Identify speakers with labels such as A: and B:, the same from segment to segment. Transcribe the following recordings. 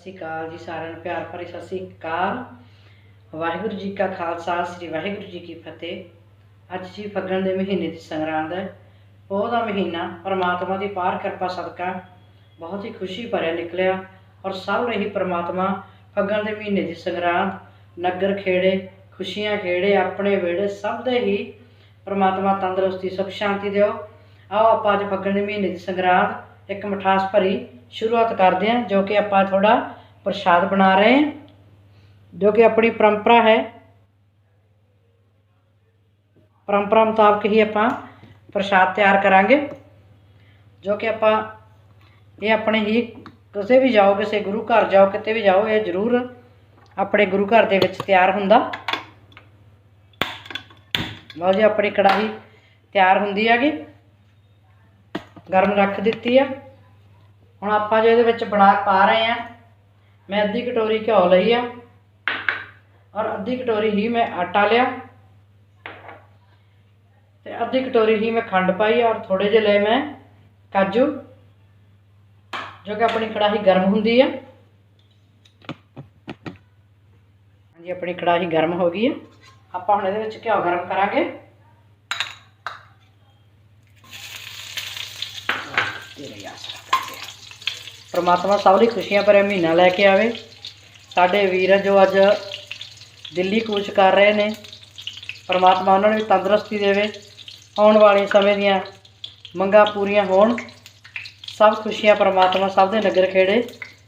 A: ਸ਼੍ਰੀ ਅਕਾਲ ਜੀ ਸਾਰਿਆਂ ਨੂੰ, ਪਿਆਰ ਭਰੀ ਸਤਿ ਸ਼੍ਰੀ ਅਕਾਲ। ਵਾਹਿਗੁਰੂ ਜੀ ਕਾ ਖਾਲਸਾ, ਸ੍ਰੀ ਵਾਹਿਗੁਰੂ ਜੀ ਕੀ ਫਤਿਹ। ਅੱਜ ਜੀ ਫੱਗਣ ਦੇ ਮਹੀਨੇ ਦੀ ਸੰਗਰਾਂਦ ਹੈ। ਉਹ ਦਾ ਮਹੀਨਾ ਪਰਮਾਤਮਾ ਦੀ ਪਾਰ ਕਿਰਪਾ ਸਦਕਾ ਬਹੁਤ ਹੀ ਖੁਸ਼ੀ ਭਰਿਆ ਨਿਕਲਿਆ ਔਰ ਸਭ ਰਹੀ ਪਰਮਾਤਮਾ ਫੱਗਣ ਦੇ ਮਹੀਨੇ ਦੀ ਸੰਗਰਾਂਦ, ਨਗਰ ਖੇੜੇ, ਖੁਸ਼ੀਆਂ ਖੇੜੇ, ਆਪਣੇ ਵਿਹੜੇ ਸਭ ਦੇ ਹੀ ਪਰਮਾਤਮਾ ਤੰਦਰੁਸਤੀ ਸੁਖ ਸ਼ਾਂਤੀ ਦਿਓ। ਆਓ ਆਪਾਂ ਅੱਜ ਫੱਗਣ ਦੇ ਮਹੀਨੇ ਦੀ ਸੰਗਰਾਂਦ ਇੱਕ ਮਠਾਸ ਭਰੀ ਸ਼ੁਰੂਆਤ ਕਰਦੇ ਹਾਂ, ਜੋ ਕਿ ਆਪਾਂ ਥੋੜਾ ਪ੍ਰਸ਼ਾਦ ਬਣਾ ਰਹੇ ਹਾਂ, ਜੋ ਕਿ ਆਪਣੀ ਪਰੰਪਰਾ ਹੈ। ਪਰੰਪਰਾ ਮੁਤਾਬਕ ਹੀ ਆਪਾਂ ਪ੍ਰਸ਼ਾਦ ਤਿਆਰ ਕਰਾਂਗੇ, ਜੋ ਕਿ ਆਪਾਂ ਇਹ ਆਪਣੇ ਹੀ ਕਿਸੇ ਵੀ ਜਾਓ, ਕਿਸੇ ਗੁਰੂ ਘਰ ਜਾਓ, ਕਿਤੇ ਵੀ ਜਾਓ, ਇਹ ਜ਼ਰੂਰ ਆਪਣੇ ਗੁਰੂ ਘਰ ਦੇ ਵਿੱਚ ਤਿਆਰ ਹੁੰਦਾ। ਲਓ ਜੀ, ਆਪਣੀ ਕੜਾਹੀ ਤਿਆਰ ਹੁੰਦੀ ਹੈਗੀ। ਗਰਮ ਰੱਖ ਦਿੱਤੀ ਆ। ਹੁਣ ਆਪਾਂ ਜੋ ਇਹਦੇ ਵਿੱਚ ਬਣਾ ਪਾ ਰਹੇ ਆ, ਮੈਂ ਅੱਧੀ ਕਟੋਰੀ ਘਿਓ ਲਈ ਆ ਔਰ ਅੱਧੀ ਕਟੋਰੀ ਹੀ ਮੈਂ ਆਟਾ ਲਿਆ ਤੇ ਅੱਧੀ ਕਟੋਰੀ ਹੀ ਮੈਂ ਖੰਡ ਪਾਈ ਔਰ ਥੋੜੇ ਜਿਹੇ ਲਏ ਮੈਂ ਕਾਜੂ, ਜੋ ਕਿ ਆਪਣੀ ਕੜਾਹੀ ਗਰਮ ਹੁੰਦੀ ਆ। ਹਾਂਜੀ, ਆਪਣੀ ਕੜਾਹੀ ਗਰਮ ਹੋ ਗਈ ਆ। ਆਪਾਂ ਹੁਣ ਇਹਦੇ ਵਿੱਚ ਘਿਓ ਗਰਮ ਕਰਾਂਗੇ। ਤੇਰੇ ਆਸਰਾ ਕਰਦੇ ਆ ਪ੍ਰਮਾਤਮਾ ਸਭ ਲਈ ਖੁਸ਼ੀਆਂ ਭਰਿਆ ਮਹੀਨਾ ਲੈ ਕੇ ਆਵੇ। ਸਾਡੇ ਵੀਰ ਜੋ ਅੱਜ ਦਿੱਲੀ ਕੂਚ ਕਰ ਰਹੇ ਨੇ, ਪਰਮਾਤਮਾ ਉਹਨਾਂ ਨੂੰ ਵੀ ਤੰਦਰੁਸਤੀ ਦੇਵੇ। ਆਉਣ ਵਾਲੇ ਸਮੇਂ ਦੀਆਂ ਮੰਗਾਂ ਪੂਰੀਆਂ ਹੋਣ। ਸਭ ਖੁਸ਼ੀਆਂ ਪਰਮਾਤਮਾ ਸਭ ਦੇ ਨਗਰ ਖੇੜੇ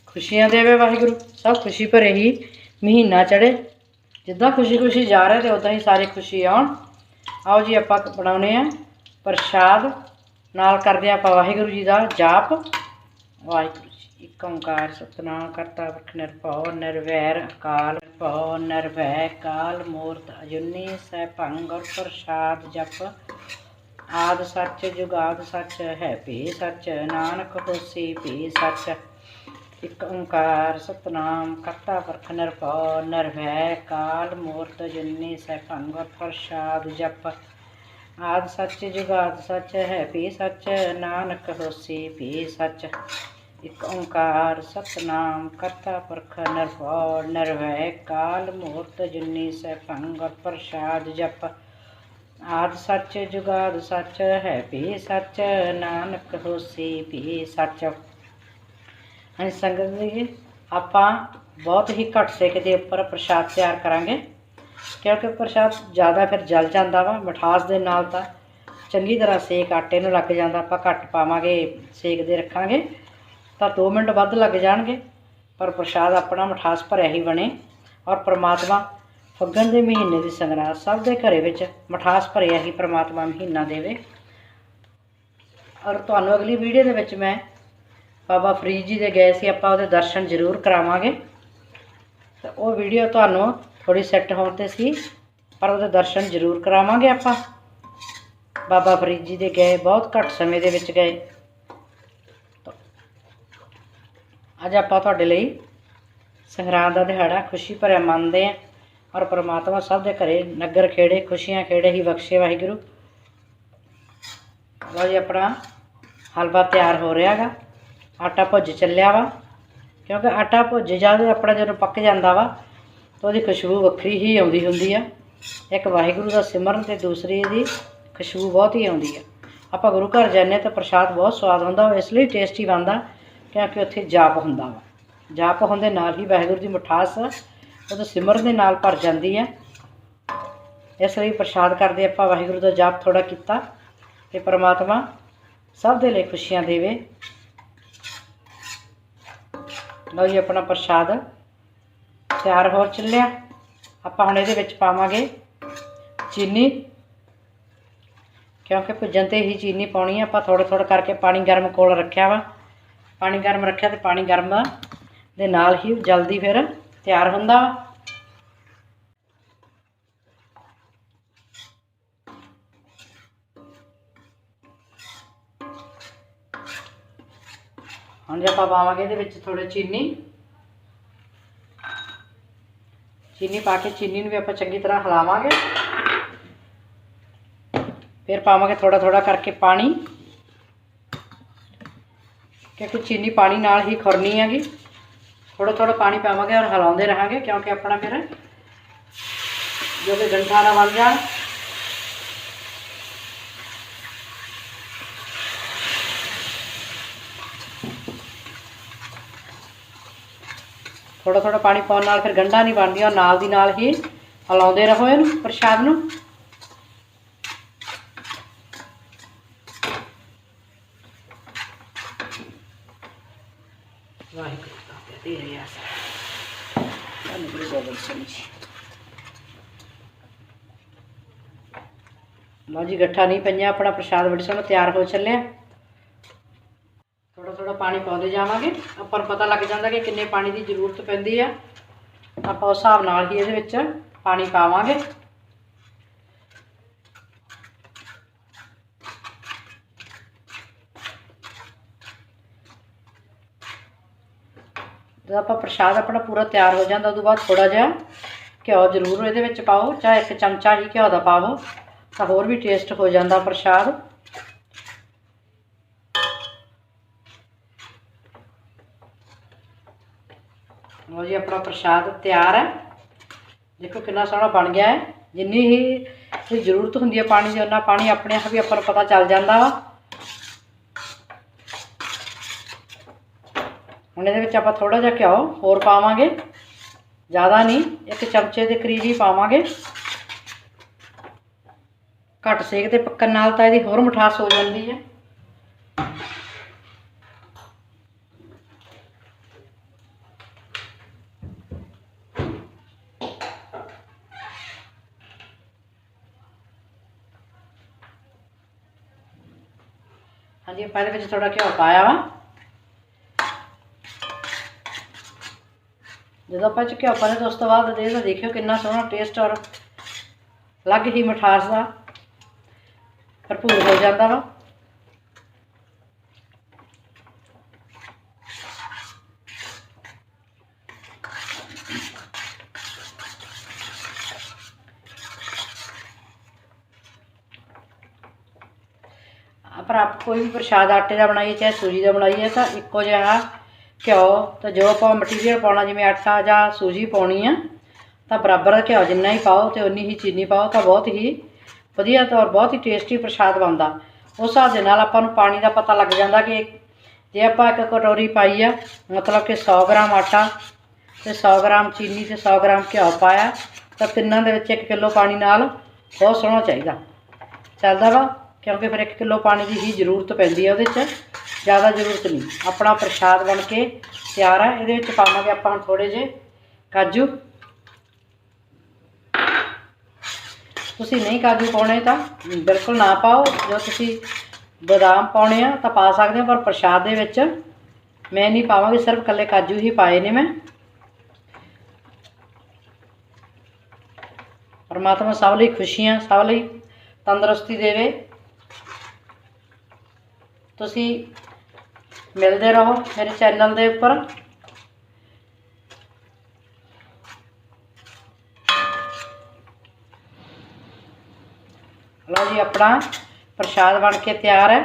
A: ਖੁਸ਼ੀਆਂ ਦੇਵੇ ਵਾਹਿਗੁਰੂ। ਸਭ ਖੁਸ਼ੀ ਭਰੇ ਹੀ ਮਹੀਨਾ ਚੜੇ ਜਿੱਦਾਂ ਖੁਸ਼ੀ ਖੁਸ਼ੀ ਜਾ ਰਹੇ ਤੇ ਉਦਾਂ ਹੀ ਸਾਰੇ ਖੁਸ਼ੀ ਆਉਣ। ਆਓ ਜੀ ਆਪਾਂ ਬਣਾਉਨੇ ਆ ਪ੍ਰਸ਼ਾਦ। ਨਾਲ ਕਰਦੇ ਹਾਂ ਆਪਾਂ ਵਾਹਿਗੁਰੂ ਜੀ ਦਾ ਜਾਪ। ਵਾਹਿਗੁਰੂ ਜੀ ਇੱਕ ਓੰਕਾਰ ਸਤਨਾਮ ਕਰਤਾ ਪੁਰਖ ਨਿਰਭਉ, ਨਿਰਵੈਰ ਅਕਾਲ ਭਉ ਨਿਰਭੈ ਕਾਲ ਮੂਰਤ ਅਜੁਨੀ ਸੈਭੰ ਭੰਗ ਪ੍ਰਸਾਦ ਜਪ। ਆਦ ਸੱਚ ਜੁਗਾਦ ਸੱਚ ਹੈ ਭੀ ਸੱਚ, ਨਾਨਕ ਹੋਸੀ ਭੀ ਸੱਚ। ਇੱਕ ਓੰਕਾਰ, ਸਤਨਾਮ ਕਰਤਾ ਪੁਰਖ ਨਿਰਭਉ ਨਿਰਭੈ ਕਾਲ ਮੂਰਤ ਅਜੁਨੀ ਸੈਭੰ ਗੁਰ ਪ੍ਰਸਾਦ ਜਪ। ਆਦ ਸੱਚ ਜੁਗਾਦ ਸੱਚ ਹੈ ਭੀ ਸੱਚ, ਨਾਨਕ ਹੋਸੀ ਭੀ ਸੱਚ। ਇਕ ਓੰਕਾਰ ਸਤਨਾਮ ਕਰਤਾ ਪੁਰਖ ਨਿਰਭਉ ਨਿਰਵੈ ਕਾਲ ਮੂਰਤ ਜੁਨੀ ਸੈਭੰ ਗੁਰ ਪ੍ਰਸਾਦ ਜਪ। ਆਦ ਸੱਚ ਜੁਗਾਦ ਸੱਚ ਹੈ ਭੀ ਸੱਚ, ਨਾਨਕ ਹੋਸੀ ਭੀ ਸੱਚ। ਹਾਂ ਸੰਗਤ ਜੀ, ਆਪਾਂ ਬਹੁਤ ਹੀ ਘੱਟ ਸੇਕ ਦੇ ਉੱਪਰ ਪ੍ਰਸ਼ਾਦ ਤਿਆਰ ਕਰਾਂਗੇ। ਕਿਉਂਕਿ ਪ੍ਰਸ਼ਾਦ ਜ਼ਿਆਦਾ ਫਿਰ ਜਲ ਜਾਂਦਾ ਵਾ, ਮਠਾਸ ਦੇ ਨਾਲ ਤਾਂ ਚੰਗੀ ਤਰ੍ਹਾਂ ਸੇਕ ਆਟੇ ਨੂੰ ਲੱਗ ਜਾਂਦਾ, ਆਪਾਂ ਘੱਟ ਪਾਵਾਂਗੇ, ਸੇਕ ਦੇ ਰੱਖਾਂਗੇ, ਤਾਂ 2 ਮਿੰਟ ਵੱਧ ਲੱਗ ਜਾਣਗੇ, ਪਰ ਪ੍ਰਸ਼ਾਦ ਆਪਣਾ ਮਠਾਸ ਭਰਿਆ ਹੀ ਬਣੇ, ਔਰ ਪ੍ਰਮਾਤਮਾ ਫੱਗਣ ਦੇ ਮਹੀਨੇ ਦੀ ਸੰਗਰਾਂਦ ਸਭ ਦੇ ਘਰੇ ਵਿੱਚ ਮਠਾਸ ਭਰਿਆ ਹੀ ਪ੍ਰਮਾਤਮਾ ਮਹੀਨਾ ਦੇਵੇ। ਔਰ ਤੁਹਾਨੂੰ ਅਗਲੀ ਵੀਡੀਓ ਦੇ ਵਿੱਚ ਮੈਂ ਬਾਬਾ ਫਰੀਦ ਜੀ ਦੇ ਗਏ ਸੀ, ਆਪਾਂ ਉਹਦੇ ਦਰਸ਼ਨ ਜ਼ਰੂਰ ਕਰਾਵਾਂਗੇ। ਤਾਂ ਉਹ ਵੀਡੀਓ ਤੁਹਾਨੂੰ ਥੋੜੀ ਸੈੱਟ ਹੋਣ ਤੇ ਸੀ, ਪਰ ਉਹਦੇ ਦਰਸ਼ਨ ਜ਼ਰੂਰ ਕਰਾਵਾਂਗੇ ਆਪਾਂ। ਬਾਬਾ ਫਰੀਦ ਜੀ ਦੇ ਗਏ, ਬਹੁਤ ਘੱਟ ਸਮੇਂ ਦੇ ਵਿੱਚ ਗਏ। ਅੱਜ ਆਪਾਂ ਤੁਹਾਡੇ ਲਈ ਸੰਗਰਾਂਦ ਦਾ ਦਿਹਾੜਾ ਖੁਸ਼ੀ ਭਰਿਆ ਮੰਨਦੇ ਆਂ ਔਰ ਪ੍ਰਮਾਤਮਾ ਸਭ ਦੇ ਘਰੇ ਨਗਰ ਖੇੜੇ, ਖੁਸ਼ੀਆਂ ਖੇੜੇ ਹੀ ਬਖਸ਼ੇ ਵਾਹਿਗੁਰੂ। ਲਓ ਜੀ ਆਪਣਾ ਹਲਵਾ ਤਿਆਰ ਹੋ ਰਿਹਾਗਾ ਆਟਾ ਭੁੱਜ ਚੱਲਿਆ ਵਾ, ਕਿਉਂਕਿ ਆਟਾ ਭੁੱਜ ਜਾਵੇ ਆਪਣਾ ਜਦੋਂ ਪੱਕ ਜਾਂਦਾ ਵਾ ਤਾਂ ਉਹਦੀ ਖੁਸ਼ਬੂ ਵੱਖਰੀ ਹੀ ਆਉਂਦੀ ਹੁੰਦੀ ਆ। ਇੱਕ ਵਾਹਿਗੁਰੂ ਦਾ ਸਿਮਰਨ ਤੇ ਦੂਸਰੀ ਇਹਦੀ ਖੁਸ਼ਬੂ ਬਹੁਤ ਹੀ ਆਉਂਦੀ ਆ। ਆਪਾਂ ਗੁਰੂ ਘਰ ਜਾਂਦੇ ਤਾਂ ਪ੍ਰਸ਼ਾਦ ਬਹੁਤ ਸਵਾਦ ਹੁੰਦਾ, ਉਹ ਇਸ ਲਈ ਟੇਸਟੀ ਬਣਦਾ ਕਿਉਂਕਿ ਉੱਥੇ ਜਾਪ ਹੁੰਦਾ ਵਾ। ਜਾਪ ਹੁੰਦੇ ਨਾਲ ਹੀ ਵਾਹਿਗੁਰੂ ਦੀ ਮਿਠਾਸ ਉਹਦੇ ਸਿਮਰਨ ਦੇ ਨਾਲ ਭਰ ਜਾਂਦੀ ਹੈ ਇਸ ਲਈ ਪ੍ਰਸ਼ਾਦ ਕਰਦੇ ਆਪਾਂ ਵਾਹਿਗੁਰੂ ਦਾ ਜਾਪ ਥੋੜਾ ਕੀਤਾ ਤੇ ਪ੍ਰਮਾਤਮਾ ਸਭ ਦੇ ਲਈ ਖੁਸ਼ੀਆਂ ਦੇਵੇ। ਲਓ ਜੀ ਆਪਣਾ ਪ੍ਰਸ਼ਾਦ। ਤਿਆਰ ਹੋਰ ਚੱਲਿਆ। ਆਪਾਂ ਹੁਣ ਇਹਦੇ ਵਿੱਚ ਪਾਵਾਂਗੇ ਚੀਨੀ। ਕਿਉਂਕਿ ਭੁੱਜਣ ਤੇ ਹੀ ਚੀਨੀ ਪਾਉਣੀ ਆ, ਆਪਾਂ ਥੋੜਾ ਥੋੜਾ ਕਰਕੇ ਪਾਣੀ ਗਰਮ ਕੋਲ ਰੱਖਿਆ ਵਾ। ਪਾਣੀ ਗਰਮ ਰੱਖਿਆ ਤੇ ਪਾਣੀ ਗਰਮ ਦੇ ਨਾਲ ਹੀ ਜਲਦੀ ਫਿਰ ਤਿਆਰ ਹੁੰਦਾ ਵਾ। ਹੁਣ ਜੇ ਆਪਾਂ ਪਾਵਾਂਗੇ ਇਹਦੇ ਵਿੱਚ ਥੋੜਾ ਚੀਨੀ। ਚੀਨੀ ਪਾ ਕੇ, ਚੀਨੀ ਨੂੰ ਵੀ ਆਪਾਂ ਚੰਗੀ ਤਰ੍ਹਾਂ ਹਿਲਾਵਾਂਗੇ। ਫਿਰ ਪਾਵਾਂਗੇ ਥੋੜਾ ਥੋੜਾ ਕਰਕੇ ਪਾਣੀ। ਕਿਉਂਕਿ ਚੀਨੀ ਪਾਣੀ ਨਾਲ ਹੀ ਖੁਰਨੀ ਹੈਗੀ। ਥੋੜਾ ਥੋੜਾ ਪਾਣੀ ਪਾਵਾਂਗੇ ਔਰ ਹਿਲਾਉਂਦੇ ਰਹਾਂਗੇ, ਕਿਉਂਕਿ ਆਪਣਾ ਫਿਰ ਜੋ ਕਿ ਗੰਠਾ ਨਾ ਬਣ ਜਾਣ ਥੋੜਾ ਥੋੜਾ ਪਾਣੀ ਪਾਉਣ ਨਾਲ ਫਿਰ ਗੰਢਾ ਨਹੀਂ ਬਣਦੀ ਔਰ ਨਾਲ ਦੀ ਨਾਲ ਹੀ ਹਲਾਉਂਦੇ ਰਹੋ ਇਹਨੂੰ ਪ੍ਰਸ਼ਾਦ ਨੂੰ। ਵਾਹਿਗੁਰੂ ਦਾ ਤੇ ਤੇਰੇ ਆਸਾ ਧੰਨ ਗੁਰੂ ਗੋਬਿੰਦ ਸਿੰਘ ਜੀ। ਲਓ ਜੀ, ਗੱਠਾ ਨਹੀਂ ਪਈਆਂ, ਆਪਣਾ ਪ੍ਰਸ਼ਾਦ ਬੜੀ ਸੋਹਣਾ ਤਿਆਰ ਹੋ ਚੱਲਿਆ। ਪਾਣੀ ਪਾਉਂਦੇ ਜਾਵਾਂਗੇ। ਆਪਾਂ ਨੂੰ ਪਤਾ ਲੱਗ ਜਾਂਦਾ ਕਿ ਕਿੰਨੇ ਪਾਣੀ ਦੀ ਜ਼ਰੂਰਤ ਪੈਂਦੀ ਆ। ਆਪਾਂ ਉਸ ਹਿਸਾਬ ਨਾਲ ਹੀ ਇਹਦੇ ਵਿੱਚ ਪਾਣੀ ਪਾਵਾਂਗੇ। ਜਦੋਂ ਆਪਾਂ ਪ੍ਰਸ਼ਾਦ ਆਪਣਾ ਪੂਰਾ ਤਿਆਰ ਹੋ ਜਾਂਦਾ, ਉਦੋਂ ਬਾਅਦ ਥੋੜਾ ਜਿਹਾ ਘਿਓ ਜ਼ਰੂਰ ਇਹਦੇ ਵਿੱਚ ਪਾਓ। ਚਾਹੇ ਇੱਕ ਚਮਚਾ ਹੀ ਘਿਓ ਦਾ ਪਾਵੋ, ਤਾਂ ਹੋਰ ਵੀ ਟੇਸਟ ਹੋ ਜਾਂਦਾ ਪ੍ਰਸ਼ਾਦ। ਲਓ ਜੀ, ਆਪਣਾ ਪ੍ਰਸ਼ਾਦ ਤਿਆਰ ਹੈ। ਦੇਖੋ ਕਿੰਨਾ ਸੋਹਣਾ ਬਣ ਗਿਆ ਹੈ। ਜਿੰਨੀ ਹੀ ਦੀ ਜ਼ਰੂਰਤ ਹੁੰਦੀ ਹੈ ਪਾਣੀ ਦੀ ਉਹਨਾਂ ਪਾਣੀ ਆਪਣੇ ਆਪ ਹੀ ਆਪਾਂ ਨੂੰ ਪਤਾ ਚੱਲ ਜਾਂਦਾ ਵਾ। ਹੁਣ ਇਹਦੇ ਵਿੱਚ ਆਪਾਂ ਥੋੜਾ ਜਿਹਾ ਘਿਓ ਹੋਰ ਪਾਵਾਂਗੇ। ਜ਼ਿਆਦਾ ਨਹੀਂ, ਇੱਕ ਚਮਚੇ ਦੇ ਕਰੀਬ ਹੀ ਪਾਵਾਂਗੇ। ਘੱਟ ਸੇਕ ਤੇ ਪੱਕਣ ਨਾਲ ਤਾਂ ਇਹਦੀ ਹੋਰ ਮਿਠਾਸ ਹੋ ਜਾਂਦੀ ਹੈ। ਹਾਂਜੀ ਆਪਾਂ ਇਹਦੇ ਵਿੱਚ ਥੋੜਾ ਘਿਓ ਪਾਇਆ ਵਾ। ਜਦੋਂ ਆਪਾਂ ਚ ਘਿਓ ਪਾਣੇ ਤਾਂ ਉਸ ਤੋਂ ਬਾਅਦ ਦੇ ਦੇਖਿਓ ਕਿੰਨਾ ਸੋਹਣਾ ਟੇਸਟ ਔਰ ਅਲੱਗ ਹੀ ਮਿਠਾਸ ਦਾ ਭਰਪੂਰ ਹੋ ਜਾਂਦਾ ਵਾ ਪਰ ਆਪ ਕੋਈ ਵੀ ਪ੍ਰਸ਼ਾਦ ਆਟੇ ਦਾ ਬਣਾਈਏ, ਚਾਹੇ ਸੂਜੀ ਦਾ ਬਣਾਈਏ, ਤਾਂ ਇੱਕੋ ਜਿਹਾ ਘਿਓ ਤਾਂ ਜੋ ਆਪਾਂ ਮਟੀਰੀਅਲ ਪਾਉਣਾ, ਜਿਵੇਂ ਆਟਾ ਜਾਂ ਸੂਜੀ ਪਾਉਣੀ ਆ, ਤਾਂ ਬਰਾਬਰ ਦਾ ਘਿਓ ਜਿੰਨਾ ਹੀ ਪਾਓ ਤੇ ਉਨੀ ਹੀ ਚੀਨੀ ਪਾਓ ਤਾਂ ਬਹੁਤ ਹੀ ਵਧੀਆ ਤੌਰ ਬਹੁਤ ਹੀ ਟੇਸਟੀ ਪ੍ਰਸ਼ਾਦ ਬਣਦਾ। ਉਸ ਹਿਸਾਬ ਦੇ ਨਾਲ ਆਪਾਂ ਨੂੰ ਪਾਣੀ ਦਾ ਪਤਾ ਲੱਗ ਜਾਂਦਾ ਕਿ ਜੇ ਆਪਾਂ ਇੱਕ ਕਟੋਰੀ ਪਾਈ ਆ, ਮਤਲਬ ਕਿ 100 ਗ੍ਰਾਮ ਆਟਾ ਤੇ 100 ਗ੍ਰਾਮ ਚੀਨੀ ਤੇ 100 ਗ੍ਰਾਮ ਘਿਓ ਪਾਇਆ, ਤਾਂ ਤਿੰਨਾਂ ਦੇ ਵਿੱਚ 1 ਕਿਲੋ ਪਾਣੀ ਨਾਲ ਬਹੁਤ ਸੋਹਣਾ ਚਾਹੀਦਾ। ਚੱਲਦਾ ਵਾ? ਕਿਉਂਕਿ ਫਿਰ 1 ਕਿਲੋ ਪਾਣੀ ਦੀ ਹੀ ਜ਼ਰੂਰਤ ਪੈਂਦੀ ਹੈ ਉਹਦੇ 'ਚ, ਜ਼ਿਆਦਾ ਜ਼ਰੂਰਤ ਨਹੀਂ। ਆਪਣਾ ਪ੍ਰਸ਼ਾਦ ਬਣ ਕੇ ਤਿਆਰ ਹੈ ਇਹਦੇ ਵਿੱਚ ਪਾਵਾਂਗੇ ਆਪਾਂ ਥੋੜੇ ਜਿਹੇ ਕਾਜੂ। ਤੁਸੀਂ ਨਹੀਂ ਕਾਜੂ ਪਾਉਣੇ ਤਾਂ ਬਿਲਕੁਲ ਨਾ ਪਾਓ ਜੋ ਤੁਸੀਂ ਬਦਾਮ ਪਾਉਣੇ ਆ ਤਾਂ ਪਾ ਸਕਦੇ ਹੋ, ਪਰ ਪ੍ਰਸ਼ਾਦ ਦੇ ਵਿੱਚ ਮੈਂ ਨਹੀਂ ਪਾਵਾਂਗੀ, ਸਿਰਫ ਕੱਲੇ ਕਾਜੂ ਹੀ ਪਾਏ ਨੇ ਮੈਂ। ਪਰਮਾਤਮਾ ਸਭ ਲਈ ਖੁਸ਼ੀਆਂ ਸਭ ਲਈ ਤੰਦਰੁਸਤੀ ਦੇਵੇ। ਤੁਸੀਂ ਮਿਲਦੇ ਰਹੋ ਮੇਰੇ ਚੈਨਲ ਦੇ ਉੱਪਰ। ਲਓ ਜੀ, ਆਪਣਾ ਪ੍ਰਸ਼ਾਦ ਬਣ ਕੇ ਤਿਆਰ ਹੈ।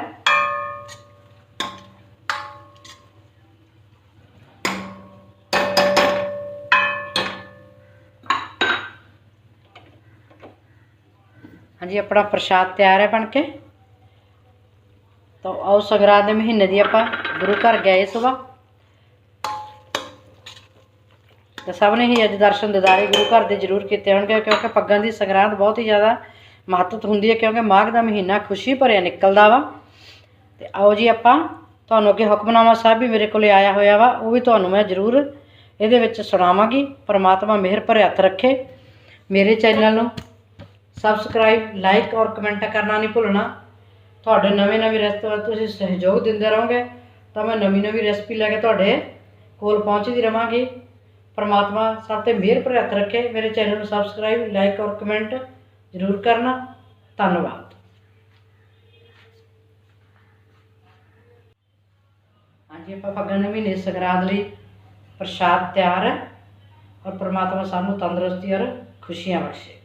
A: ਹਾਂਜੀ, ਆਪਣਾ ਪ੍ਰਸ਼ਾਦ ਤਿਆਰ ਹੈ ਬਣ ਕੇ। ਤਾਂ ਆਓ ਸੰਗਰਾਂਦ ਦੇ ਮਹੀਨੇ ਦੀ ਆਪਾਂ ਗੁਰੂ ਘਰ ਗਏ ਸੁਬਾ ਤਾਂ ਸਭ ਨੇ ਹੀ ਅੱਜ ਦਰਸ਼ਨ ਦਿਦਾਰੇ ਗੁਰੂ ਘਰ ਦੇ ਜ਼ਰੂਰ ਕੀਤੇ ਹੋਣਗੇ, ਕਿਉਂਕਿ ਪੱਗਾਂ ਦੀ ਸੰਗਰਾਂਦ ਬਹੁਤ ਹੀ ਜ਼ਿਆਦਾ ਮਹੱਤਵ ਹੁੰਦੀ ਹੈ, ਕਿਉਂਕਿ ਮਾਘ ਦਾ ਮਹੀਨਾ ਖੁਸ਼ੀ ਭਰਿਆ ਨਿਕਲਦਾ ਵਾ। ਤੇ ਆਓ ਜੀ ਆਪਾਂ, ਤੁਹਾਨੂੰ ਅੱਗੇ ਹੁਕਮਨਾਮਾ ਸਾਹਿਬ ਵੀ ਮੇਰੇ ਕੋਲੇ ਆਇਆ ਹੋਇਆ ਵਾ, ਉਹ ਵੀ ਤੁਹਾਨੂੰ ਮੈਂ ਜ਼ਰੂਰ ਇਹਦੇ ਵਿੱਚ ਸੁਣਾਵਾਂਗੀ। ਪਰਮਾਤਮਾ ਮਿਹਰ ਭਰੇ ਹੱਥ ਰੱਖੇ। ਮੇਰੇ ਚੈਨਲ ਨੂੰ ਸਬਸਕ੍ਰਾਈਬ ਲਾਈਕ ਔਰ ਕਮੈਂਟ ਕਰਨਾ ਨਹੀਂ ਭੁੱਲਣਾ। ਤੁਹਾਡੇ ਨਵੇਂ ਨਵੇਂ ਰੈਸਪੀ ਤੁਸੀਂ ਸਹਿਯੋਗ ਦਿੰਦੇ ਰਹੋਗੇ, ਤਾਂ ਮੈਂ ਨਵੀਂ ਨਵੀਂ ਰੈਸਪੀ ਲੈ ਕੇ ਤੁਹਾਡੇ ਕੋਲ ਪਹੁੰਚਦੀ ਰਵਾਂਗੀ। ਪਰਮਾਤਮਾ ਸਭ ਤੇ ਮਿਹਰ ਭਰੇ ਰੱਖੇ। ਮੇਰੇ ਚੈਨਲ ਨੂੰ ਸਬਸਕ੍ਰਾਈਬ ਲਾਈਕ ਔਰ ਕਮੈਂਟ ਜ਼ਰੂਰ ਕਰਨਾ। ਧੰਨਵਾਦ। ਹਾਂਜੀ, ਆਪਾਂ ਫੱਗਣ ਦੇ ਮਹੀਨੇ ਸੰਗਰਾਂਦ ਲਈ ਪ੍ਰਸ਼ਾਦ ਤਿਆਰ ਹੈ ਔਰ ਪ੍ਰਮਾਤਮਾ ਸਾਨੂੰ ਤੰਦਰੁਸਤੀ ਔਰ ਖੁਸ਼ੀਆਂ ਬਖਸ਼ੇ।